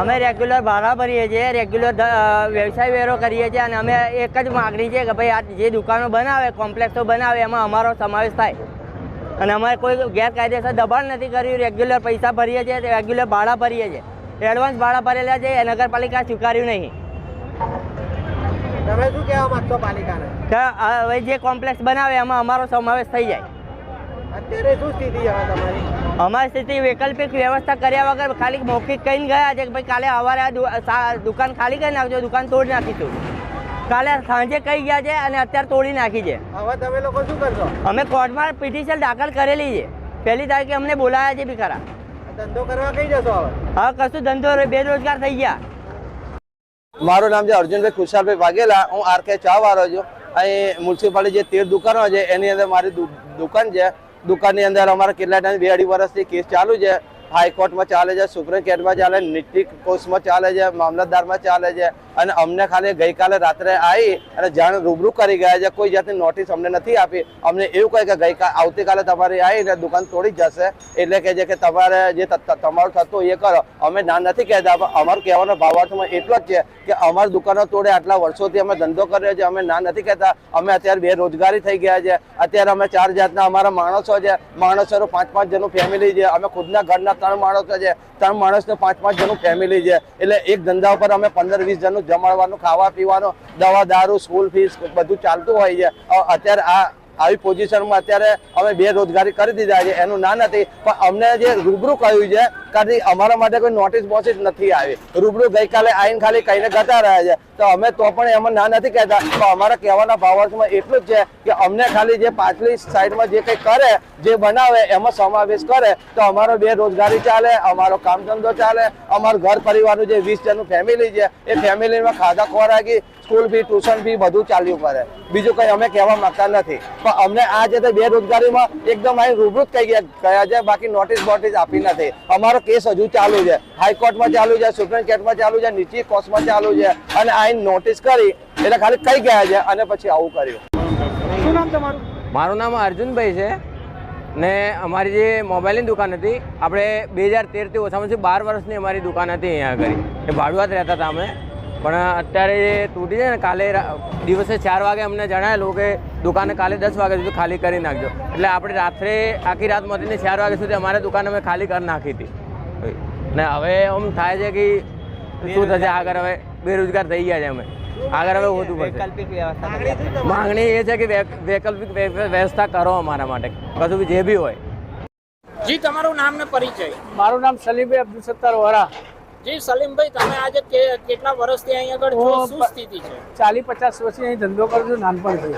અમે રેગ્યુલર ભાડા ભરીએ છીએ રેગ્યુલર વ્યવસાય વેરો કરીએ છીએ અને અમે એક જ માગણી છે કે ભાઈ આ જે દુકાનો બનાવે કોમ્પ્લેક્સો બનાવે એમાં અમારો સમાવેશ થાય. અને અમારે કોઈ ગેરકાયદેસર દબાણ નથી કર્યું રેગ્યુલર પૈસા ભરીએ છીએ રેગ્યુલર ભાડા ભરીએ છીએ. એડવાન્સ ભાડા ભરેલા છે એ નગરપાલિકા સ્વીકાર્યું નહીં. તમે શું કહેવા માગશો પાલિકાને? કે હવે જે કોમ્પ્લેક્સ બનાવે એમાં અમારો સમાવેશ થઈ જાય. અત્યારે શું સ્થિતિ હવે તમારી? અમારી સ્થિતિ વૈકલ્પિક વ્યવસ્થા કર્યા વગર ખાલી મૌખિક કહીને ગયા છે કે ભાઈ કાલે સવારે દુકાન ખાલી કરી નાખજો દુકાન તોડી નાખીશું. કાલે સાંજે કહી ગયા છે અને અત્યારે તોડી નાખી છે. હવે તમે લોકો શું કરશો? અમે કોર્ટમાં પિટિશન દાખલ કરેલી છે. પહેલી તારીખે અમને બોલાયા છે બી ખરા ધંધો કરવા કઈ જશો હવે? હા કશું ધંધો બેરોજગાર થઈ ગયા. મારું નામ છે અર્જુનભાઈ ખુશાલભાઈ વાઘેલા. હું આર કે ચા વાળો છું. અહીં મ્યુનિસિપાલિટી જે તેર દુકાનો છે એની અંદર મારી દુ- દુકાન છે. દુકાનની અંદર અમારા કેટલા ટાઈમ બે અઢી વર્ષથી કેસ ચાલુ છે. હાઈકોર્ટમાં ચાલે છે સુપ્રીમ કોર્ટમાં ચાલે નિટી કોર્ટમાં ચાલે છે, મામલતદારમાં ચાલે છે. અને અમને ખાલી ગઈકાલે રાત્રે આવી અને જાણ રૂબરૂ કરી ગયા છે. કોઈ જાતની નોટિસ અમને નથી આપી. અમને એવું કહે કે ગઈકાલે, આવતીકાલે તમારી આવીને દુકાન તોડી જશે. એટલે કે છે કે તમારે જે તમારું થતું એ કરો. અમે ના નથી કહેતા, પણ અમારું કહેવાનો ભાવાર્થમાં એટલો જ છે કે અમારી દુકાનો તોડે આટલા વર્ષોથી અમે ધંધો કર્યો છે. અમે ના નથી કહેતા. અમે અત્યારે બેરોજગારી થઈ ગયા છે. અત્યારે અમે ચાર જાતના અમારા માણસો છે. માણસોનું પાંચ પાંચ જણનું ફેમિલી છે. અમે ખુદના ઘરના ત્રણ માણસો છે ત્રણ માણસનું પાંચ પાંચ જણનું ફેમિલી છે. એટલે એક ધંધા ઉપર અમે પંદર વીસ જણનું જમાડવાનું, ખાવા પીવાનું, દવા, દારૂ સ્કૂલ ફીસ બધું ચાલતું હોય છે. અત્યારે આ, આવી પોઝિશનમાં અત્યારે અમે બેરોજગારી કરી દીધા છે. એનું ના નથી, પણ અમને જે રૂબરૂ કહ્યું છે કારણ અમારા માટે કોઈ નોટિસ બોટિસ નથી આવી. રૂબરૂ ગઈકાલે આવીને ખાલી કહીને જતા રહ્યા છે. તો અમે તો પણ એમાં ના નથી કહેતા. પણ અમારા કહેવાના ભાવાર્થમાં એટલું જ છે કે અમને ખાલી જે પાછલી સાઈડમાં જે કંઈ કરે, જે બનાવે એમાં સમાવેશ કરે, તો અમારો બેરોજગારી ચાલે, અમારો કામ ધંધો ચાલે, અમારું ઘર પરિવારનું જે વીસ જણનું ફેમિલી છે, એ ફેમિલીમાં ખાધા ખોરાકી, સ્કૂલ ફી, ટ્યુશન ફી બધું ચાલ્યું કરે. બીજું કંઈ અમે કહેવા માંગતા નથી. પણ અમને આ જે તે બેરોજગારીમાં એકદમ અહીં રૂબરૂ કહી ગયા ગયા છે, બાકી નોટિસ બોટિસ આપી નથી. અમારો કેસ હજુ ચાલુ છે. હાઈકોર્ટમાં ચાલુ છે સુપ્રીમ કોર્ટમાં ચાલુ છે નીચી કોર્ટમાં ચાલુ છે. અને આઈન નોટિસ કરી એટલે ખાલી કઈ ગયા છે અને પછી આવું કર્યું. શું નામ તમારું? મારું નામ અર્જુનભાઈ છે. ને અમારી જે મોબાઈલની દુકાન હતી આપણે બે હજાર તેરથી ઓછામાં ઓછી બાર વર્ષની અમારી દુકાન હતી અહીંયા આગળ. એ ભાડુઆત રહેતા હતા અમે. પણ અત્યારે જે તૂટી છે ને કાલે દિવસે ચાર વાગે અમને જણાવેલું કે દુકાને કાલે દસ વાગ્યા સુધી ખાલી કરી નાખજો. એટલે આપણે રાત્રે આખી રાત મળીને ચાર વાગ્યા સુધી અમારે દુકાન અમે ખાલી કરી નાખી હતી. ને હવે આમ થાય છે કે શું થશે? આગળ હવે બેરોજગાર થઈ ગયા છે અમે. આગળ હવે વધુ પડશે. માંગણી એ છે કે વૈકલ્પિક વ્યવસ્થા કરો અમારા માટે. કશું બી જે બી હોય. જી તમારું નામ ને પરિચય. મારું નામ સલીમભાઈ અબ્દુલ સત્તાર વોરા. જી સલીમભાઈ તમે આજે કે- કેટલા વર્ષથી અહીં આગળ છો? શું સ્થિતિ છે? ચાલી પચાસ વર્ષથી અહીં ધંધો કરું છું નાનપણથી.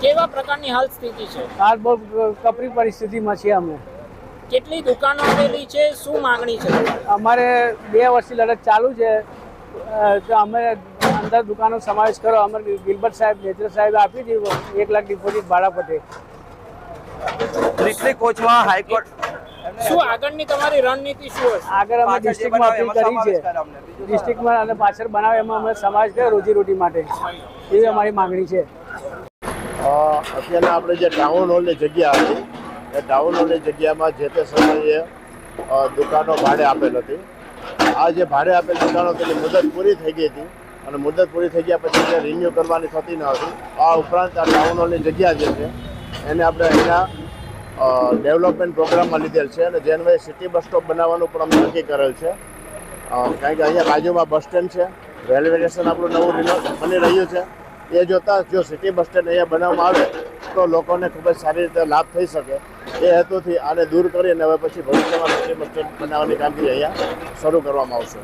કેવા પ્રકારની હાલ સ્થિતિ છે? હાલ બહુ કપરી પરિસ્થિતિમાં છીએ અમે. કેટલી દુકાનો આવેલી છે? શું માંગણી છે? અમારે બે વર્ષથી લડત ચાલુ છે. તો અમે અંદર દુકાનો સમાવેશ કરો અમારે ગિલબર્ટ સાહેબ નેત્ર સાહેબ આપી દીધું એક લાખ ડિપોઝિટ ભાડા પટે. કોચમાં હાઈકોર્ટ. શું આગળની તમારી રણનીતિ શું હશે? આગળ અમે ડિસ્ટ્રિક્ટમાં અપીલ કરી છે. ડિસ્ટ્રિક્ટમાં અને પાછળ બનાવે એમાં અમે સમાવેશ કર્યો રોજીરોટી માટે. એવી અમારી માંગણી છે. અત્યારે આપણે જે ટાઉન હોલની જગ્યા હતી એ ટાઉન જગ્યામાં જે તે સમયે દુકાનો ભાડે આપેલ હતી. આ જે ભાડે આપેલ દુકાનો તેની મુદત પૂરી થઈ ગઈ હતી અને મુદત પૂરી થઈ ગયા પછી તે રિન્યૂ કરવાની થતી ન હતી. આ ઉપરાંત આ ટાઉન જગ્યા જે છે, એને આપણે અહીંયા ડેવલપમેન્ટ પ્રોગ્રામમાં લીધેલ છે અને જેનભાઈ સિટી બસ સ્ટોપ બનાવવાનું પણ અમે નક્કી કરેલ છે. કારણ કે અહીંયા બાજુમાં બસ સ્ટેન્ડ છે. રેલવે સ્ટેશન આપણું નવું બની રહ્યું છે. એ જોતાં જો સિટી બસ સ્ટેન્ડ અહીંયા બનાવવામાં આવે તો લોકોને ખૂબ જ સારી રીતે લાભ થઈ શકે. એ હેતુથી આને દૂર કરીને હવે પછી ભવિષ્યમાં સ્ટેન્ડ બનાવવાની કામગીરી અહીંયા શરૂ કરવામાં આવશે.